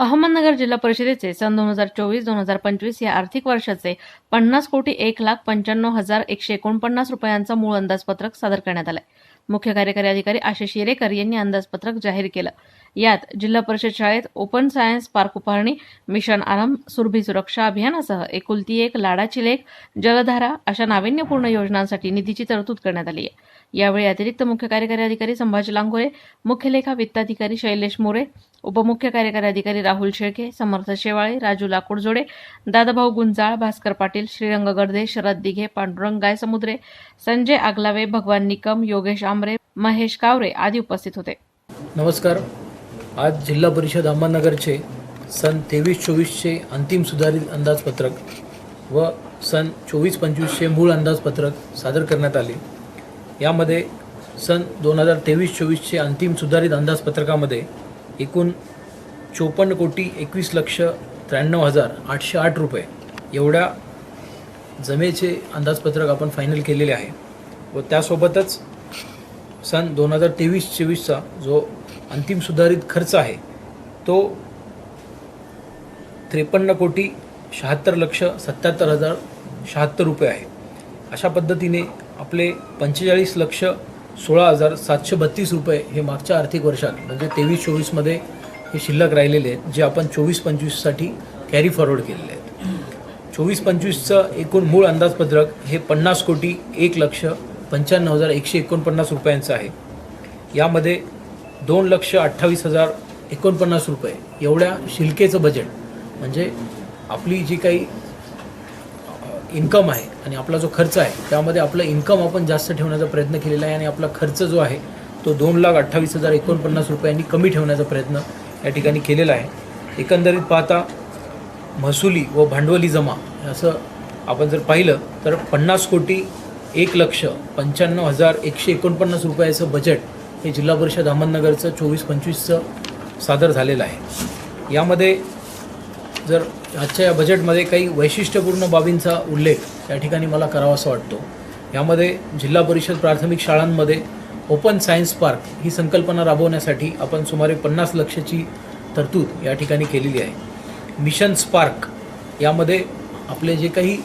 अहमदनगर जिल्हा परिषदेचे सन दोन हजार चोवीस दोन हजार पंचवीस या आर्थिक वर्षाचे पन्नास कोटी एक लाख पंच्याण्णव हजार एकशे एकोणपन्नास रुपयांचं मूळ अंदाजपत्रक सादर करण्यात आलंय. मुख्य कार्यकारी अधिकारी आशिष येरेकर यांनी अंदाजपत्रक जाहीर केलं. यात जिल्हा परिषद शाळेत ओपन सायन्स पार्क उभारणी मिशन आरंभ सुरभी सुरक्षा अभियानासह एकुलती एक लाडाची लेख जलधारा अशा नाविन्यपूर्ण योजनांसाठी निधीची तरतूद करण्यात आली आहे. यावेळी अतिरिक्त मुख्य कार्यकारी अधिकारी संभाजी लांगोरे मुख्य लेखा वित्ताधिकारी शैलेश मोरे उपमुख्य कार्यकारी अधिकारी राहुल शेळके समर्थ शेवाळे राजू लाकूडजोडे दादाभाऊ गुंजाळ भास्कर पाटील श्रीरंग गर्दे शरद दिघे पांडुरंग गायसमुद्रे संजय आगलावे भगवान निकम योगेश आमरे महेश कावरे आदी उपस्थित होते. नमस्कार. आज जिल्हा परिषद अहमदनगरचे सन तेवीस चोवीसचे अंतिम सुधारित अंदाजपत्रक व सन चोवीस पंचवीसचे मूळ अंदाजपत्रक सादर करण्यात आले. यामध्ये सन दोन हजार तेवीस चोवीसचे अंतिम सुधारित अंदाजपत्रकामध्ये एकूण चोपन्न कोटी एकवीस लक्ष त्र्याण्णव हजार आठशे आठ रुपये एवढ्या जमेचे अंदाजपत्रक आपण फायनल केलेले आहे. व त्यासोबतच सन दोन हजार तेवीस चोवीसचा जो अंतिम सुधारित खर्च आहे तो त्रेपन्न कोटी शहात्तर लक्ष सत्याहत्तर हजार शहात्तर रुपये आहे. अशा पद्धतीने आपले पंचेचाळीस लक्ष सोळा हजार सातशे बत्तीस रुपये हे मागच्या आर्थिक वर्षात म्हणजे तेवीस चोवीसमध्ये हे शिल्लक राहिलेले आहेत जे आपण चोवीस पंचवीससाठी कॅरी फॉरवर्ड केलेले आहेत. चोवीस पंचवीसचं एकूण मूळ अंदाजपत्रक हे पन्नास कोटी एक लक्ष पंच्याण्णव हजार एकशे एकोणपन्नास रुपयांचं आहे. यामध्ये दोन लक्ष अठ्ठावीस हजार एकोणपन्नास रुपये एवढ्या शिल्केचं बजेट म्हणजे आपली जी काही इन्कम आहे आणि आपला जो खर्च आहे त्यामध्ये आपलं इन्कम आपण जास्त ठेवण्याचा प्रयत्न केलेला आहे आणि आपला खर्च जो आहे तो दोन लाख अठ्ठावीस हजार एकोणपन्नास रुपयांनी कमी ठेवण्याचा प्रयत्न या ठिकाणी केलेला आहे. एकंदरीत पाहता महसुली व भांडवली जमा असं आपण जर पाहिलं तर पन्नास कोटी एक लक्ष पंच्याण्णव हजार एकशे एकोणपन्नास रुपयाचं बजेट हे जिल्हा परिषद अहमदनगरचं चोवीस पंचवीसचं सादर झालेलं आहे. यामध्ये जर आजच्या या बजेटमध्ये काही वैशिष्ट्यपूर्ण बाबींचा उल्लेख या ठिकाणी मला करावासा वाटतो. यामध्ये जिल्हा परिषद प्राथमिक शाळांमध्ये ओपन सायन्स पार्क ही संकल्पना राबवण्यासाठी आपण सुमारे पन्नास लक्षाची तरतूद या ठिकाणी केलेली आहे. मिशन स्पार्क यामध्ये आपले जे काही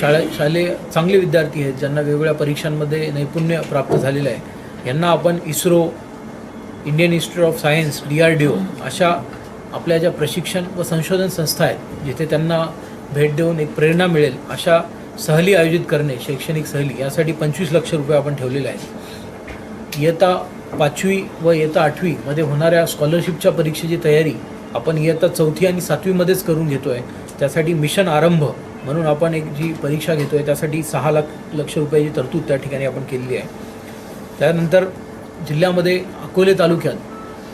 शाळे शालेय चांगले विद्यार्थी आहेत ज्यांना वेगवेगळ्या परीक्षांमध्ये नैपुण्य प्राप्त झालेलं आहे यांना आपण ISRO Indian Institute of Science D R D O अशा आपल्या ज्या प्रशिक्षण व संशोधन संस्था आहेत जिथे त्यांना भेट देऊन एक प्रेरणा मिळेल अशा सहली आयोजित करणे शैक्षणिक सहली यासाठी पंचवीस लक्ष रुपये आपण ठेवलेले आहेत. इयत्ता पाचवी व इयत्ता आठवीमध्ये होणाऱ्या स्कॉलरशिपच्या परीक्षेची तयारी आपण इयत्ता चौथी आणि सातवीमध्येच करून घेतो आहे त्यासाठी मिशन आरंभ म्हणून आपण एक जी परीक्षा घेतो आहे त्यासाठी सहा लाख लक्ष रुपयाची तरतूद त्या ठिकाणी आपण केलेली आहे. त्यानंतर जिल्ह्यामध्ये अकोले तालुक्यात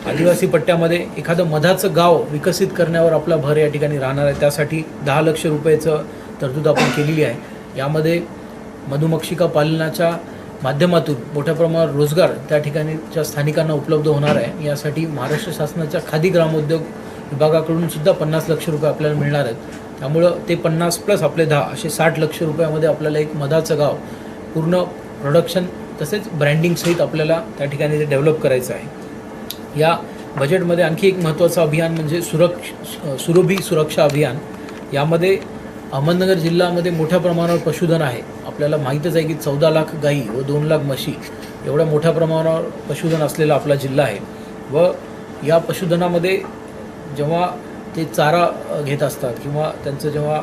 आदिवासी पट्ट्यामध्ये एखादं मधाचं गाव विकसित करण्यावर आपला भर या ठिकाणी राहणार आहे. त्यासाठी दहा लक्ष रुपयाचं तरतूद आपण केलेली आहे. यामध्ये मधुमक्षिका पालनाच्या माध्यमातून मोठ्या प्रमाणावर रोजगार त्या ठिकाणीच्या स्थानिकांना उपलब्ध होणार आहे. यासाठी महाराष्ट्र शासनाच्या खादी ग्रामोद्योग विभागाकडून सुद्धा पन्नास लक्ष रुपये आपल्याला मिळणार आहेत. त्यामुळं ते पन्नास प्लस आपले दहा असे साठ लक्ष रुपयामध्ये आपल्याला एक मधाचं गाव पूर्ण प्रोडक्शन तसेच ब्रँडिंगसहित आपल्याला त्या ठिकाणी ते डेव्हलप करायचं आहे. या बजेटमध्ये आणखी एक महत्त्वाचं अभियान म्हणजे सुरक्ष सुरभी सुरक्षा अभियान. यामध्ये अहमदनगर जिल्ह्यामध्ये मोठ्या प्रमाणावर पशुधन आहे. आपल्याला माहीतच आहे की चौदा लाख गाई व दोन लाख म्हशी एवढ्या मोठ्या प्रमाणावर पशुधन असलेला आपला जिल्हा आहे. व या पशुधनामध्ये जेव्हा ते चारा घेत असतात किंवा त्यांचं जेव्हा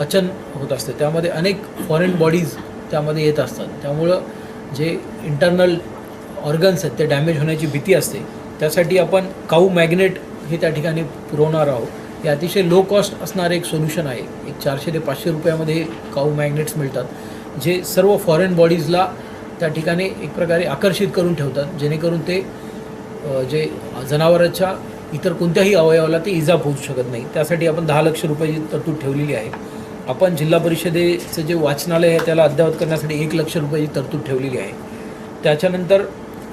पचन होत असते त्यामध्ये अनेक फॉरेन बॉडीज त्यामध्ये येत असतात. त्यामुळं जे इंटरनल ऑर्गन्स आहेत ते डॅमेज होण्याची भीती असते. त्यासाठी आपण काऊ मॅग्नेट हे त्या ठिकाणी पुरवणार आहोत. हे अतिशय लो कॉस्ट असणारं एक सोल्युशन आहे. एक चारशे ते पाचशे रुपयामध्ये काऊ मॅग्नेट्स मिळतात जे सर्व फॉरेन बॉडीजला त्या ठिकाणी एक प्रकारे आकर्षित करून ठेवतात. जेणेकरून ते जे जनावराच्या इतर कोणत्याही अवयवाला ते इजा पोहोचू शकत नाही. त्यासाठी आपण दहा लक्ष रुपयाची तरतूद ठेवलेली आहे. आपण जिल्हा परिषदेचं जे वाचनालय आहे त्याला अद्ययावत करण्यासाठी एक लक्ष रुपयाची तरतूद ठेवलेली आहे. त्याच्यानंतर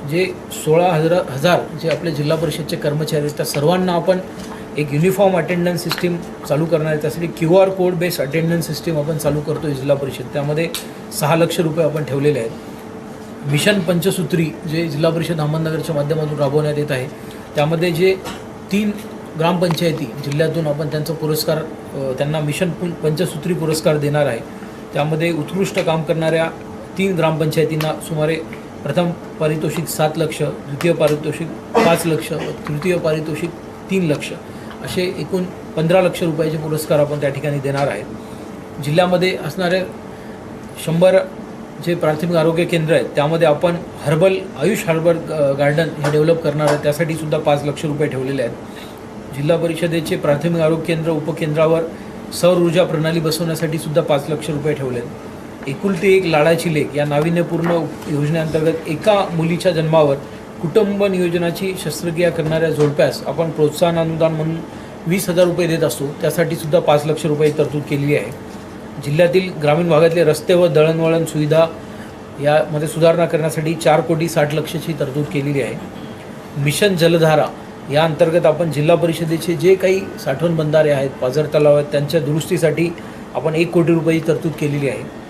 जे सोळा हजार हजार जे आपले जिल्हा परिषदचे कर्मचारी आहेत त्या सर्वांना आपण एक युनिफॉर्म अटेंडन्स सिस्टीम चालू करणार आहे. त्यासाठी Q R code based attendance system आपण चालू करतो आहे जिल्हा परिषद. त्यामध्ये सहा लक्ष रुपये आपण ठेवलेले आहेत. मिशन पंचसूत्री जे जिल्हा परिषद अहमदनगरच्या माध्यमातून राबवण्यात येत आहे त्यामध्ये जे तीन ग्रामपंचायती जिल्ह्यातून आपण त्यांचा पुरस्कार त्यांना मिशन पंचसूत्री पुरस्कार देणार आहे. त्यामध्ये उत्कृष्ट काम करणाऱ्या तीन ग्रामपंचायतींना सुमारे प्रथम पारितोषिक सात लक्ष द्वितीय पारितोषिक पाच लक्ष तृतीय पारितोषिक तीन लक्ष असे एकूण पंधरा लक्ष रुपयाचे पुरस्कार आपण त्या ठिकाणी देणार आहेत. जिल्ह्यामध्ये असणारे शंभर जे प्राथमिक आरोग्य केंद्र आहेत त्यामध्ये आपण हर्बल आयुष हर्बल गार्डन हे डेव्हलप करणार आहे. त्यासाठी सुद्धा पाच लक्ष रुपये ठेवलेले आहेत. जिल्हा परिषदेचे प्राथमिक आरोग्य केंद्र उपकेंद्रावर सौर ऊर्जा प्रणाली बसवण्यासाठी सुद्धा पाच लक्ष रुपये ठेवले आहेत एकुलती एक लाडाची लेख या नाविन्यपूर्ण योजनेअंतर्गत एका मुलीच्या जन्मावर कुटुंब नियोजनाची शस्त्रक्रिया करणाऱ्या जोडप्यास आपण प्रोत्साहन अनुदान म्हणून वीस हजार रुपये देत असतो. त्यासाठी सुद्धा पाच लक्ष रुपये तरतूद केलेली आहे. जिल्ह्यातील ग्रामीण भागातले रस्ते व दळणवळण सुविधा यामध्ये सुधारणा करण्यासाठी चार कोटी साठ लक्षची तरतूद केलेली आहे. मिशन जलधारा या अंतर्गत आपण जिल्हा परिषदेचे जे काही साठवण बंधारे आहेत पाझर तलाव आहेत त्यांच्या दुरुस्तीसाठी आपण एक कोटी रुपयाची तरतूद केलेली आहे.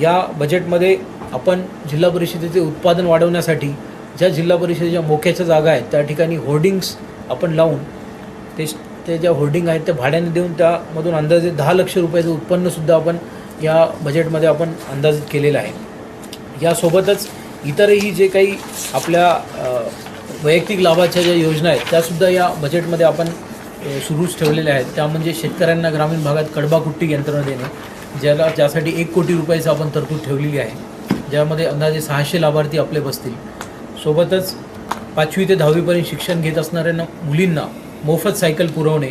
या बजेटमध्ये आपण जिल्हा परिषदेचे उत्पादन वाढवण्यासाठी ज्या जिल्हा परिषदेच्या मोक्याच्या जागा आहेत त्या ठिकाणी होर्डिंग्स आपण लावून ते ते ज्या होर्डिंग आहेत ते भाड्याने देऊन त्यामधून अंदाजे दहा लक्ष रुपयाचं उत्पन्नसुद्धा आपण या बजेटमध्ये आपण अंदाजित केलेलं आहे. यासोबतच इतरही जे काही आपल्या वैयक्तिक लाभाच्या ज्या योजना आहेत त्यासुद्धा या बजेटमध्ये आपण सुरूच ठेवलेल्या आहेत. त्या म्हणजे शेतकऱ्यांना ग्रामीण भागात कडबाकुट्टी यंत्रणा देणे ज्याला ज्यासाठी एक कोटी रुपयाचं आपण तरतूद ठेवलेली आहे ज्यामध्ये अंदाजे सहाशे लाभार्थी आपले बसतील. सोबतच पाचवी ते दहावीपर्यंत शिक्षण घेत असणाऱ्या मुलींना मोफत सायकल पुरवणे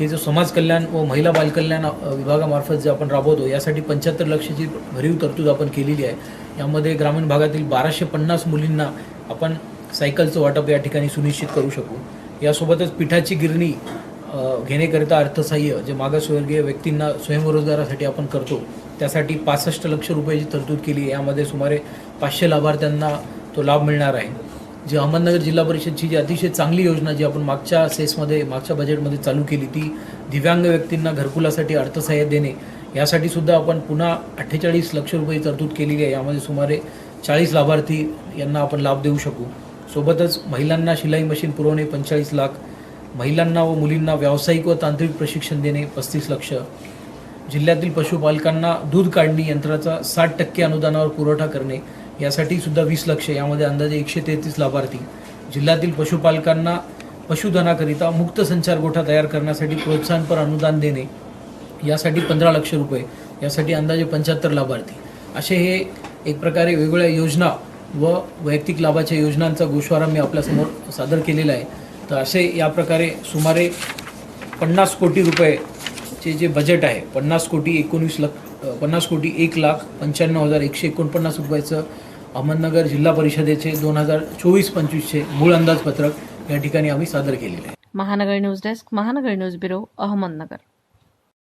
हे जो समाज कल्याण व महिला बालकल्याण विभागामार्फत जे आपण राबवतो यासाठी पंच्याहत्तर लक्षाची भरीव तरतूद आपण केलेली आहे. यामध्ये ग्रामीण भागातील बाराशे पन्नास मुलींना आपण सायकलचं वाटप या ठिकाणी सुनिश्चित करू शकू. यासोबतच पिठाची गिरणी घेण्याकरिता अर्थसहाय्य जे मागासवर्गीय व्यक्तींना स्वयंरोजगारासाठी आपण करतो त्यासाठी पासष्ट लक्ष रुपयाची तरतूद केली आहे. यामध्ये सुमारे पाचशे लाभार्थ्यांना तो लाभ मिळणार आहे. जी अहमदनगर जिल्हा परिषदची जी अतिशय चांगली योजना जी आपण मागच्या सेसमध्ये मागच्या बजेटमध्ये चालू केली ती दिव्यांग व्यक्तींना घरकुलासाठी अर्थसहाय्य देणे यासाठी सुद्धा आपण पुन्हा अठ्ठेचाळीस लक्ष रुपये तरतूद केलेली आहे. यामध्ये सुमारे चाळीस लाभार्थी यांना आपण लाभ देऊ शकू. सोबतच महिलांना शिलाई मशीन पुरवणे पंचेचाळीस लाख महिलांना व मुलींना व्यावसायिक व तांत्रिक प्रशिक्षण देणे पस्तीस लक्ष. जिल्ह्यातील पशुपालकांना दूध काढणी यंत्राचा साठ टक्के अनुदानावर पुरवठा करणे यासाठी सुद्धा वीस लक्ष यामध्ये अंदाजे एकशे तेहतीस लाभार्थी. जिल्ह्यातील पशुपालकांना पशुधनाकरिता मुक्त संचार गोठा तयार करण्यासाठी प्रोत्साहनपर अनुदान देणे यासाठी पंधरा लक्ष रुपये यासाठी अंदाजे पंच्याहत्तर लाभार्थी. असे हे एक प्रकारे वेगवेगळ्या योजना व वैयक्तिक लाभाच्या योजनांचा गोषवारा मी आपल्यासमोर सादर केलेला आहे. तर असे या प्रकारे सुमारे पन्नास कोटी रुपयेचे जे बजेट आहे पन्नास कोटी एकोणीस लाख पन्नास कोटी एक लाख पंच्याण्णव हजार एकशे एकोणपन्नास रुपयाचं अहमदनगर जिल्हा परिषदेचे दोन हजार चोवीस पंचवीसचे मूळ अंदाजपत्रक या ठिकाणी आम्ही सादर केलेले आहे. Mahanagar news desk Mahanagar news bureau Ahmednagar.